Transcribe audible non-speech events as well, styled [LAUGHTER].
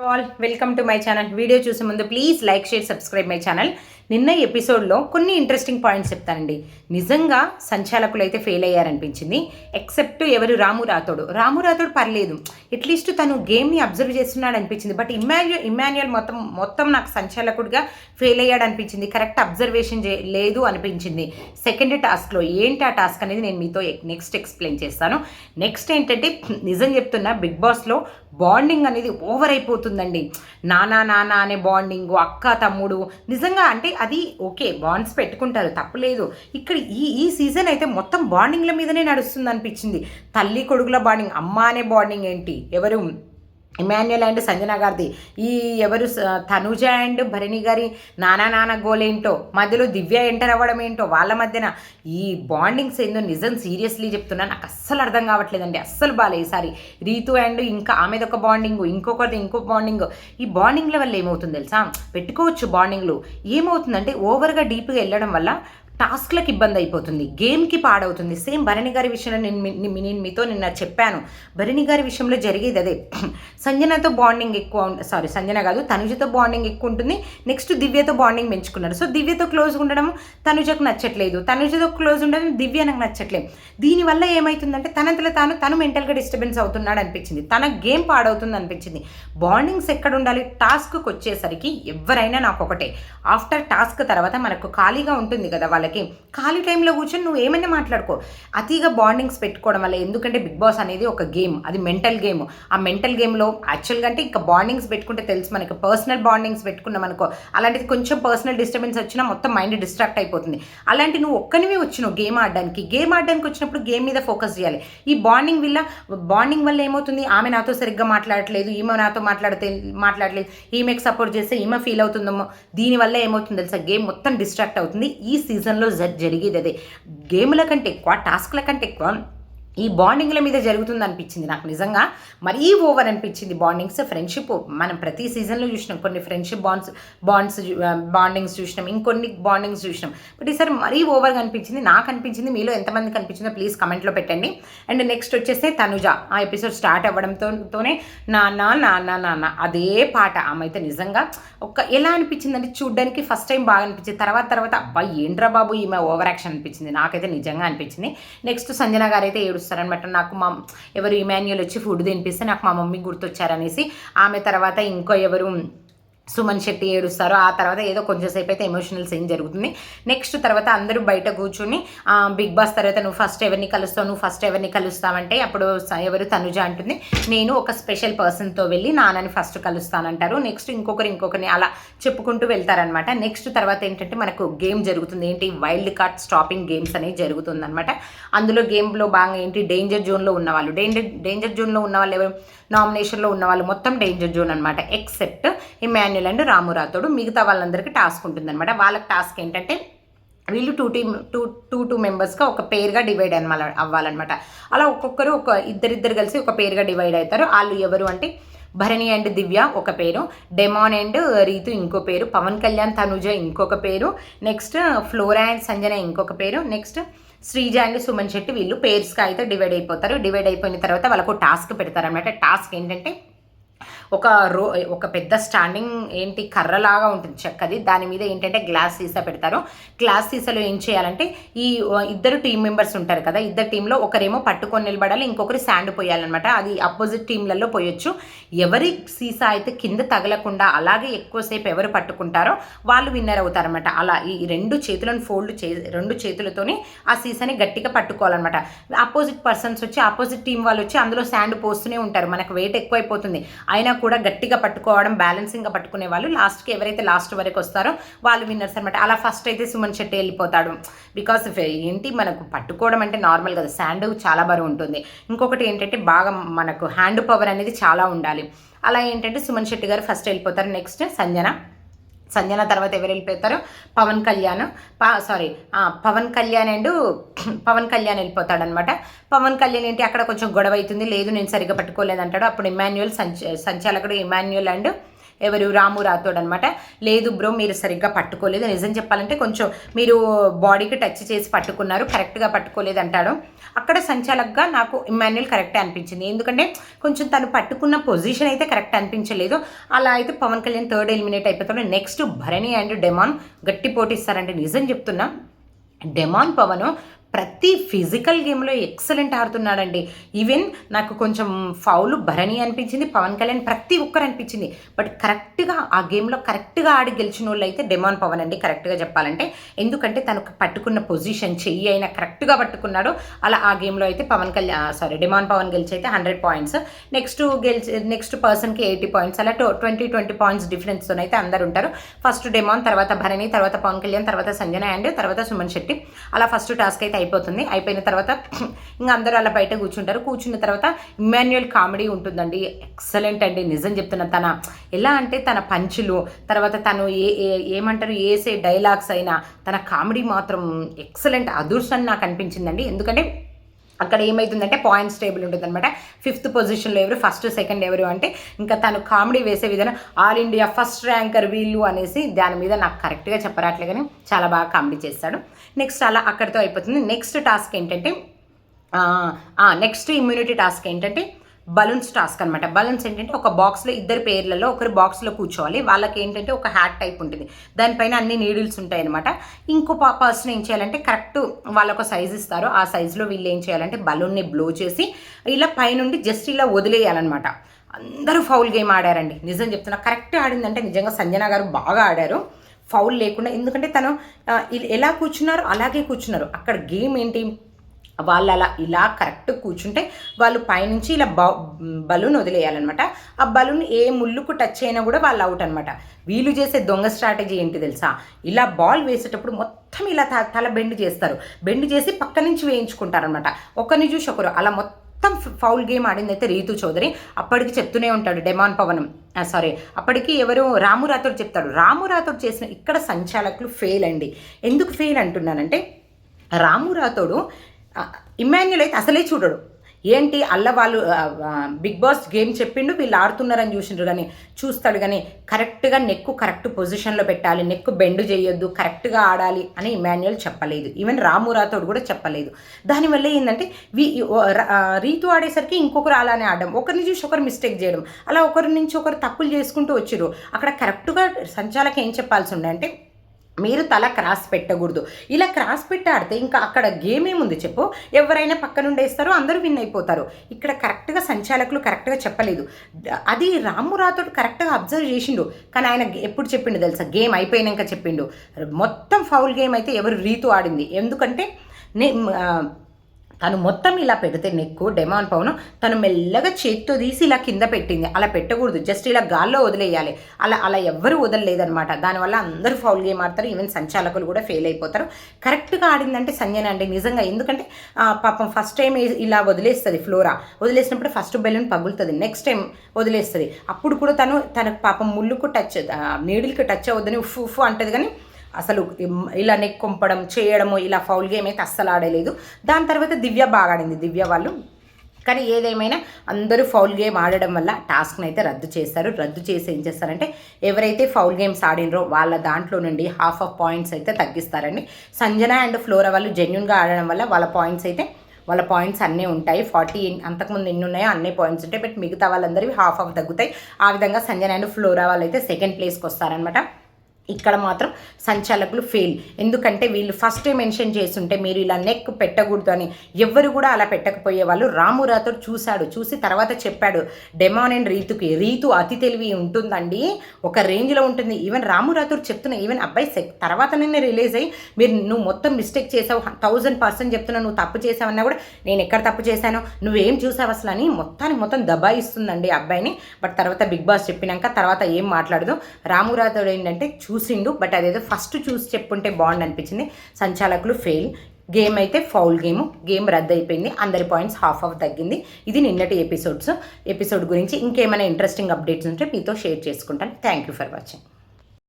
All welcome to my channel video చూసే ముందు please like share subscribe my channel నిన్న ఎపిసోడ్లో కొన్ని ఇంట్రెస్టింగ్ పాయింట్స్ చెప్తానండి. నిజంగా సంచాలకులు అయితే ఫెయిల్ అయ్యారనిపించింది. ఎక్సెప్ట్ ఎవరు? రాము రాథోడు. రాము రాథోడు పర్లేదు. అట్లీస్ట్ తను గేమ్ని అబ్జర్వ్ చేస్తున్నాడు అనిపించింది బట్ ఇమాన్యుయల్ ఇమాన్యుయల్ మొత్తం మొత్తం నాకు సంచాలకుడిగా ఫెయిల్ అయ్యాడు అనిపించింది కరెక్ట్ అబ్జర్వేషన్ చే లేదు అనిపించింది. సెకండ్ టాస్క్లో ఏంటి ఆ టాస్క్ అనేది నేను మీతో నెక్స్ట్ ఎక్స్ప్లెయిన్ చేస్తాను. నెక్స్ట్ ఏంటంటే నిజం చెప్తున్నా బిగ్ బాస్లో బాండింగ్ అనేది ఓవర్ అయిపోతుందండి. నానా నానా అనే బాండింగ్ అక్క తమ్ముడు. నిజంగా అంటే అది ఓకే బాండ్స్ పెట్టుకుంటారు తప్పులేదు ఇక్కడ ఈ ఈ సీజన్ అయితే మొత్తం బాండింగ్ల మీదనే నడుస్తుంది అనిపించింది తల్లి కొడుకుల బాండింగ్ అమ్మ అనే బాండింగ్ ఏంటి? ఎవరు? ఇమాన్యుల్ అండ్ సంజన గారిది. ఈ ఎవరు స- తనుజ అండ్ భరణి గారి నానా నాన్న గోలేంటో మధ్యలో దివ్య ఎంటర్ అవ్వడం ఏంటో వాళ్ళ మధ్యన ఈ బాండింగ్స్ ఏందో నిజం సీరియస్లీ చెప్తున్నా నాకు అస్సలు అర్థం కావట్లేదండి. అస్సలు బాలే ఈసారి రీతు అండ్ ఇంకా ఆమెది ఒక బాండింగ్ ఇంకొకరిది ఇంకో బాండింగ్. ఈ బాండింగ్ల వల్ల ఏమవుతుంది తెలుసా? పెట్టుకోవచ్చు బాండింగ్లు. ఏమవుతుందంటే ఓవర్గా డీప్గా వెళ్ళడం వల్ల టాస్క్లకు ఇబ్బంది అయిపోతుంది. గేమ్కి పాడవుతుంది. సేమ్ భరణి గారి విషయంలో నేను నేను మీతో నిన్న చెప్పాను. భరణి గారి విషయంలో జరిగేది అదే. సంజనతో బాండింగ్ ఎక్కువ సారీ సంజన కాదు తనుజతో బాండింగ్ ఎక్కువ ఉంటుంది. నెక్స్ట్ దివ్యతో బాండింగ్ పెంచుకున్నారు సో దివ్యతో క్లోజ్గా ఉండడం తనుజకు నచ్చట్లేదు. తనుజతో క్లోజ్ ఉండడం దివ్య నాకు నచ్చట్లేదు. దీనివల్ల ఏమవుతుందంటే తనంతలో తాను తను మెంటల్గా డిస్టర్బెన్స్ అవుతున్నాడు అనిపించింది. తన గేమ్ పాడవుతుంది అనిపించింది. బాండింగ్స్ ఎక్కడ ఉండాలి టాస్క్కి వచ్చేసరికి ఎవరైనా నాకు ఒకటే ఆఫ్టర్ టాస్క్ తర్వాత మనకు ఖాళీగా ఉంటుంది కదా వాళ్ళకి ఖాళీ టైంలో కూర్చొని నువ్వు ఏమైనా మాట్లాడుకో. అతిగా బాండింగ్స్ పెట్టుకోవడం వల్ల ఎందుకంటే బిగ్ బాస్ అనేది ఒక గేమ్ అది మెంటల్ గేమ్. ఆ మెంటల్ గేమ్లో యాక్చువల్గా అంటే ఇంకా బాండింగ్స్ పెట్టుకుంటే తెలుసు మనకి. పర్సనల్ బాండింగ్స్ పెట్టుకున్నాం అనుకో అలాంటిది కొంచెం పర్సనల్ డిస్టర్బెన్స్ వచ్చినా మొత్తం మైండ్ డిస్ట్రాక్ట్ అయిపోతుంది. అలాంటి నువ్వు ఒక్కనివే వచ్చినావు గేమ్ ఆడడానికి. గేమ్ ఆడడానికి వచ్చినప్పుడు గేమ్ మీద ఫోకస్ చేయాలి. ఈ బాండింగ్ వల్ల బాండింగ్ వల్ల ఏమవుతుంది? ఆమె నాతో సరిగ్గా మాట్లాడట్లేదు ఈమె నాతో మాట్లాడితే మాట్లాడలేదు ఈమెకు సపోర్ట్ చేస్తే ఈమె ఫీల్ అవుతుందేమో దీనివల్ల ఏమవుతుంది తెలుసా? గేమ్ మొత్తం డిస్ట్రాక్ట్ అవుతుంది. ఈ సీజన్ జ- జరిగేది అదే. గేమ్ల కంటే ఎక్కువ టాస్క్ల కంటే ఎక్కువ ఈ బాండింగ్ల మీద జరుగుతుంది అనిపించింది నాకు నిజంగా. మరీ ఓవర్ అనిపించింది బాండింగ్స్ ఫ్రెండ్షిప్. మనం ప్రతి సీజన్లో చూసినాం కొన్ని ఫ్రెండ్షిప్ బాండ్స్ బాండ్స్ బాండింగ్స్ చూసినాం ఇంకొన్ని బాండింగ్స్ చూసినాం. బట్ ఈసారి మరీ ఓవర్గా అనిపించింది నాకు అనిపించింది మీలో ఎంతమందికి అనిపించిందో ప్లీజ్ కమెంట్లో పెట్టండి. అండ్ నెక్స్ట్ వచ్చేస్తే తనుజ. ఆ ఎపిసోడ్ స్టార్ట్ అవ్వడంతో తోనే నాన్న నాన్న నాన్న అదే పాట. ఆమె అయితే నిజంగా ఒక ఎలా అనిపించిందంటే చూడ్డానికి ఫస్ట్ టైం బాగా అనిపించింది. తర్వాత తర్వాత అబ్బాయి ఏంట్రా బాబు ఈమె ఓవర్ యాక్షన్ అనిపించింది. నాకైతే నిజంగా అనిపించింది. నెక్స్ట్ సంజన గారు అయితే ఏడుస్తారనమాట నాకు మా ఎవరు ఇమాన్యుల్ వచ్చి ఫుడ్ తినిపిస్తే నాకు మా మమ్మీ గుర్తొచ్చారనేసి. ఆమె తర్వాత ఇంకో ఎవరు సుమన్ శెట్టి ఏడుస్తారు ఆ తర్వాత ఏదో కొంచెంసేపు అయితే ఎమోషనల్ సీన్ జరుగుతుంది. నెక్స్ట్ తర్వాత అందరూ బయట కూర్చుని బిగ్ బాస్ తర్వాత నువ్వు ఫస్ట్ ఎవరిని కలుస్తావు నువ్వు ఫస్ట్ ఎవరిని కలుస్తావంటే అప్పుడు ఎవరు తనుజ అంటుంది నేను ఒక స్పెషల్ పర్సన్తో వెళ్ళి నాన్నని ఫస్ట్ కలుస్తానంటారు. నెక్స్ట్ ఇంకొకరు ఇంకొకరిని అలా చెప్పుకుంటూ వెళ్తారనమాట నెక్స్ట్ తర్వాత ఏంటంటే మనకు గేమ్ జరుగుతుంది. ఏంటి? వైల్డ్ కార్డ్ స్టాపింగ్ గేమ్స్ అనేవి జరుగుతుంది అనమాట అందులో గేమ్లో బాగా ఏంటి? డేంజర్ జోన్లో ఉన్నవాళ్ళు డేంజర్ డేంజర్ జోన్లో ఉన్న వాళ్ళు ఎవరు? నామినేషన్లో ఉన్న వాళ్ళు. మొత్తం డేంజర్ జోన్ అనమాట ఎక్సెప్ట్ ఇమాన్యుల్ అండ్ రామురాతోడు మిగతా వాళ్ళందరికీ టాస్క్ ఉంటుందన్నమాట. వాళ్ళకి టాస్క్ ఏంటంటే వీళ్ళు two team two two two మెంబర్స్గా ఒక పేరుగా డివైడ్ అనమాట అవ్వాలన్నమాట. అలా ఒక్కొక్కరు ఒక ఇద్దరిద్దరు కలిసి ఒక పేరుగా డివైడ్ అవుతారు. వాళ్ళు ఎవరు అంటే భరణి అండ్ దివ్య ఒక పేరు డెమాన్ అండ్ రీతు ఇంకో పేరు పవన్ కళ్యాణ్ తనుజ ఇంకొక పేరు నెక్స్ట్ ఫ్లోరా అండ్ సంజన ఇంకొక పేరు నెక్స్ట్ శ్రీజ అండ్ సుమన్ శెట్టి వీళ్ళు పేర్స్గా అయితే డివైడ్ అయిపోతారు. డివైడ్ అయిపోయిన తర్వాత వాళ్ళకు టాస్క్ పెడతారనమాట టాస్క్ ఏంటంటే ఒక రో ఒక పెద్ద స్టాండింగ్ ఏంటి కర్రలాగా ఉంటుంది చెక్కది. దాని మీద ఏంటంటే గ్లాస్ సీసా పెడతారు. గ్లాస్ సీసాలో ఏం చేయాలంటే ఈ ఇద్దరు టీం మెంబర్స్ ఉంటారు కదా ఇద్దరు టీంలో ఒకరేమో పట్టుకొని నిలబడాలి ఇంకొకరు శాండ్ పోయాలన్నమాట. అది అపోజిట్ టీంలలో పోయొచ్చు. ఎవరి సీసా అయితే కింద తగలకుండా అలాగే ఎక్కువసేపు ఎవరు పట్టుకుంటారో వాళ్ళు విన్నర్ అవుతారనమాట అలా ఈ రెండు చేతులను ఫోల్డ్ చే రెండు చేతులతోని ఆ సీసాని గట్టిగా పట్టుకోవాలన్నమాట. అపోజిట్ పర్సన్స్ వచ్చి అపోజిట్ టీం వాళ్ళు వచ్చి అందులో శాండ్ పోస్తూనే ఉంటారు. మనకు వెయిట్ ఎక్కువైపోతుంది. అయినా కూడా గట్టిగా పట్టుకోవడం బ్యాలెన్సింగ్గా పట్టుకునే వాళ్ళు లాస్ట్కి ఎవరైతే లాస్ట్ వరకు వస్తారో వాళ్ళు విన్నర్స్ అనమాట అలా ఫస్ట్ అయితే సుమన్ శెట్టి వెళ్ళిపోతాడు. బికాస్ ఏంటి మనకు పట్టుకోవడం అంటే నార్మల్ కదా శాండ్ చాలా బరువు ఉంటుంది. ఇంకొకటి ఏంటంటే బాగా మనకు హ్యాండ్ పవర్ అనేది చాలా ఉండాలి. అలా ఏంటంటే సుమన్ శెట్టి గారు ఫస్ట్ వెళ్ళిపోతారు. నెక్స్ట్ సంజన. సంజన తర్వాత ఎవరు వెళ్ళిపోతారు? పవన్ కళ్యాణ్. సారీ పవన్ కళ్యాణ్ అండ్ [CLEARS THROAT] పవన్ కళ్యాణ్ వెళ్ళిపోతాడనమాట. పవన్ కళ్యాణ్ ఏంటి? అక్కడ కొంచెం గొడవ అవుతుంది. లేదు నేను సరిగ్గా పట్టుకోలేదు అంటాడు అప్పుడు ఇమాన్యుయల్ సంచ సంచాలకుడు ఇమాన్యుయల్ అండ్ ఎవరు రాము రాథోడ్ అనమాట లేదు బ్రో మీరు సరిగ్గా పట్టుకోలేదు. నిజం చెప్పాలంటే కొంచెం మీరు బాడీకి టచ్ చేసి పట్టుకున్నారు. కరెక్ట్గా పట్టుకోలేదు అంటాడు. అక్కడ సంచాలకుగా నాకు ఇమాన్యుల్ కరెక్టే అనిపించింది. ఎందుకంటే కొంచెం తను పట్టుకున్న పొజిషన్ అయితే కరెక్ట్ అనిపించలేదు. అలా అయితే పవన్ కళ్యాణ్ థర్డ్ ఎలిమినేట్ అయిపోతాడు. నెక్స్ట్ భరణి అండ్ డెమాన్ గట్టి పోటీస్తారంటే నిజం చెప్తున్నా. డెమాన్ పవన్ ప్రతి ఫిజికల్ గేమ్లో ఎక్సలెంట్ ఆడుతున్నాడండి. ఈవెన్ నాకు కొంచెం ఫౌలు భరణి అనిపించింది పవన్ కళ్యాణ్ ప్రతి ఒక్కరు అనిపించింది. బట్ కరెక్ట్గా ఆ గేమ్లో కరెక్ట్గా ఆడి గెలిచిన వాళ్ళు అయితే డెమాన్ పవన్ అండి కరెక్ట్గా చెప్పాలంటే. ఎందుకంటే తను పట్టుకున్న పొజిషన్ చెయ్యి అయినా కరెక్ట్గా పట్టుకున్నాడు. అలా ఆ గేమ్లో అయితే పవన్ కళ్యాణ్ సారీ డెమాన్ పవన్ గెలిచి అయితే హండ్రెడ్ పాయింట్స్. నెక్స్ట్ గెలిచి నెక్స్ట్ పర్సన్కి ఎయిటీ పాయింట్స్. అలా ట్వంటీ ట్వంటీ పాయింట్స్ డిఫరెన్స్తో అయితే అందరు ఉంటారు. ఫస్ట్ డెమాన్ తర్వాత భరణి తర్వాత పవన్ కళ్యాణ్ తర్వాత సంజన అండ్ తర్వాత సుమన్ శెట్టి. అలా ఫస్ట్ టాస్క్ అయితే అయిపోతుంది. అయిపోయిన తర్వాత ఇంకా అందరూ అలా బయట కూర్చుంటారు. కూర్చున్న తర్వాత ఇమాన్యుయల్ కామెడీ ఉంటుందండి. ఎక్సలెంట్ అండి. నిజం చెప్తున్నా తన ఎలా అంటే తన పంచులు తర్వాత తను ఏ ఏమంటారు ఏసే డైలాగ్స్ అయినా తన కామెడీ మాత్రం ఎక్సలెంట్ అదృష్టం నాకు అనిపించిందండి. ఎందుకంటే అక్కడ ఏమవుతుందంటే పాయింట్స్ టేబుల్ ఉంటుంది అనమాట ఫిఫ్త్ పొజిషన్లో ఎవరు ఫస్ట్ సెకండ్ ఎవరు అంటే ఇంకా తను కామెడీ వేసే విధానం ఆల్ ఇండియా ఫస్ట్ ర్యాంకర్ వీళ్ళు అనేసి దాని మీద నాకు కరెక్ట్గా చెప్పరాట్లే కానీ చాలా బాగా కామెడీ చేస్తాడు. నెక్స్ట్ అలా అక్కడితో అయిపోతుంది. నెక్స్ట్ టాస్క్ ఏంటంటే నెక్స్ట్ ఇమ్యూనిటీ టాస్క్ ఏంటంటే బలూన్స్ టాస్క్ అనమాట బలూన్స్ ఏంటంటే ఒక బాక్స్లో ఇద్దరు పేర్లలో ఒకరు బాక్స్లో కూర్చోవాలి. వాళ్ళకి ఏంటంటే ఒక హ్యాట్ టైప్ ఉంటుంది. దానిపైన అన్ని నీడిల్స్ ఉంటాయి అనమాట ఇంకో పర్సన్ ఏం చేయాలంటే కరెక్ట్ వాళ్ళొక సైజ్ ఇస్తారు. ఆ సైజులో వీళ్ళు ఏం చేయాలంటే బలూన్ని బ్లో చేసి ఇలా పైనుండి జస్ట్ ఇలా వదిలేయాలన్నమాట. అందరూ ఫౌల్ గేమ్ ఆడారండి. నిజం చెప్తున్నా కరెక్ట్ ఆడిందంటే నిజంగా సంజన గారు బాగా ఆడారు. ఫౌల్ లేకుండా ఎందుకంటే తను ఎలా కూర్చున్నారో అలాగే కూర్చున్నారు. అక్కడ గేమ్ ఏంటి? వాళ్ళు అలా ఇలా కరెక్ట్ కూర్చుంటే వాళ్ళు పైనుంచి ఇలా బ బలూన్ వదిలేయాలన్నమాట. ఆ బలూన్ ఏ ముళ్ళుకు టచ్ అయినా కూడా వాళ్ళు అవుట్ అనమాట వీళ్ళు చేసే దొంగ స్ట్రాటజీ ఏంటి తెలుసా? ఇలా బాల్ వేసేటప్పుడు మొత్తం ఇలా తల బెండ్ చేస్తారు. బెండ్ చేసి పక్క నుంచి వేయించుకుంటారనమాట ఒకరిని చూసి ఒకరు. అలా మొత్తం ఫౌల్ గేమ్ ఆడింది అయితే రీతు చౌదరి. అప్పటికి చెప్తూనే ఉంటాడు డెమాన్ పవనం. సారీ అప్పటికి ఎవరు రాము రాథోడ్ చెప్తాడు. రాము రాథోడ్ చేసిన ఇక్కడ సంచాలకులు ఫెయిల్ అండి. ఎందుకు ఫెయిల్ అంటున్నానంటే రాము రాథోడు ఇమాన్యుల్ అయితే అసలే చూడడు. ఏంటి అల్ల వాళ్ళు బిగ్ బాస్ గేమ్ చెప్పిండు వీళ్ళు ఆడుతున్నారని చూసిండ్రు కానీ చూస్తాడు కానీ కరెక్ట్గా నెక్కు కరెక్ట్ పొజిషన్లో పెట్టాలి నెక్కు బెండ్ చేయొద్దు కరెక్ట్గా ఆడాలి అని ఇమాన్యుయల్ చెప్పలేదు. ఈవెన్ రామురాతోడు కూడా చెప్పలేదు. దానివల్ల ఏంటంటే వి రీతు ఆడేసరికి ఇంకొకరు అలానే ఆడడం. ఒకరిని చూసి ఒకరు మిస్టేక్ చేయడం. అలా ఒకరి నుంచి ఒకరు తప్పులు చేసుకుంటూ వచ్చిరు అక్కడ కరెక్ట్గా సంచాలకు ఏం చెప్పాల్సి ఉండే అంటే మీరు తల క్రాస్ పెట్టకూడదు. ఇలా క్రాస్ పెట్టి ఆడితే ఇంకా అక్కడ గేమ్ ఏముంది చెప్పు? ఎవరైనా పక్క నుండి వేస్తారో అందరూ విన్ అయిపోతారు. ఇక్కడ కరెక్ట్గా సంచాలకులు కరెక్ట్గా చెప్పలేదు. అది రాము రాతోడు కరెక్ట్గా అబ్జర్వ్ చేసిండు. కానీ ఆయన ఎప్పుడు చెప్పిండు తెలుసా? గేమ్ అయిపోయినాక చెప్పిండు. మొత్తం ఫౌల్ గేమ్ అయితే ఎవరు రీతు ఆడింది. ఎందుకంటే నే తను మొత్తం ఇలా పెడితే నెక్కు డెమాన్ పౌను తను మెల్లగా చేత్తో తీసి ఇలా కింద పెట్టింది. అలా పెట్టకూడదు. జస్ట్ ఇలా గాల్లో వదిలేయాలి. అలా అలా ఎవ్వరు వదలలేదనమాట దానివల్ల అందరూ ఫౌల్ గేమ్ ఆడతారు. ఈవెన్ సంచాలకులు కూడా ఫెయిల్ అయిపోతారు. కరెక్ట్గా ఆడిందంటే సంజన అండి నిజంగా. ఎందుకంటే పాపం ఫస్ట్ టైం ఇలా వదిలేస్తుంది ఫ్లోరా. వదిలేసినప్పుడు ఫస్ట్ బెలూన్ పగులుతుంది. నెక్స్ట్ టైం వదిలేస్తుంది. అప్పుడు కూడా తను తన పాపం ముళ్ళుకు టచ్ నీడిల్కి టచ్ అవ్వద్దని ఉఫ్ ఉఫ్ అంటది కానీ అసలు ఇలా నెక్కొంపడం చేయడము ఇలా ఫౌల్ గేమ్ అయితే అస్సలు ఆడలేదు. దాని తర్వాత దివ్య బాగా ఆడింది. దివ్య వాళ్ళు కానీ ఏదేమైనా అందరూ ఫౌల్ గేమ్ ఆడడం వల్ల టాస్క్ని అయితే రద్దు చేస్తారు రద్దు చేసి ఏం చేస్తారంటే ఎవరైతే ఫౌల్ గేమ్స్ ఆడినరో వాళ్ళ దాంట్లో నుండి హాఫ్ ఆఫ్ పాయింట్స్ అయితే తగ్గిస్తారండి. సంజన అండ్ ఫ్లోరా వాళ్ళు జెన్యున్గా ఆడడం వల్ల వాళ్ళ పాయింట్స్ అయితే వాళ్ళ పాయింట్స్ అన్నీ ఉంటాయి. ఫార్టీ అంతకుముందు ఎన్ని ఉన్నాయో అన్ని పాయింట్స్ ఉంటాయి. బట్ మిగతా వాళ్ళందరివి హాఫ్ ఆఫ్ తగ్గుతాయి. ఆ విధంగా సంజన అండ్ ఫ్లోరా వాళ్ళు అయితే సెకండ్ ప్లేస్కి వస్తారనమాట ఇక్కడ మాత్రం సంచాలకులు ఫెయిల్ ఎందుకంటే వీళ్ళు ఫస్టే మెన్షన్ చేస్తుంటే మీరు ఇలా నెక్ పెట్టకూడదు అని. ఎవరు కూడా అలా పెట్టకపోయే వాళ్ళు రాము రాథోడ్ చూశాడు చూసి తర్వాత చెప్పాడు డెమాన్ అండ్ రీతుకి రీతు అతి తెలివి ఉంటుందండి ఒక రేంజ్లో ఉంటుంది. ఈవెన్ రాము రాథోడ్ చెప్తున్నా ఈవెన్ అబ్బాయి సెక్ తర్వాత నేను రిలీజ్ అయ్యి మీరు నువ్వు మొత్తం మిస్టేక్ చేసావు థౌజండ్ పర్సెంట్ చెప్తున్నా నువ్వు తప్పు చేసావన్నా కూడా నేను ఎక్కడ తప్పు చేశాను నువ్వేం చూసావు అసలు అని మొత్తానికి మొత్తం దబాయిస్తుందండి అబ్బాయిని. బట్ తర్వాత బిగ్ బాస్ చెప్పినాక తర్వాత ఏం మాట్లాడదు. రాము రాథోడ్ ఏంటంటే చూసిండు బట్ అదేదో ఫస్ట్ చూసి చెప్పుంటే బాగుండు అనిపించింది సంచాలకులు ఫెయిల్ గేమ్ అయితే ఫౌల్ గేమ్ గేమ్ రద్దు అయిపోయింది అందరి పాయింట్స్ హాఫ్ ఆఫ్ తగ్గింది. ఇది నిన్నటి ఎపిసోడ్స్ ఎపిసోడ్ గురించి ఇంకేమైనా ఇంట్రెస్టింగ్ అప్డేట్స్ ఉంటే మీతో షేర్ చేసుకుంటాను. Thank you for watching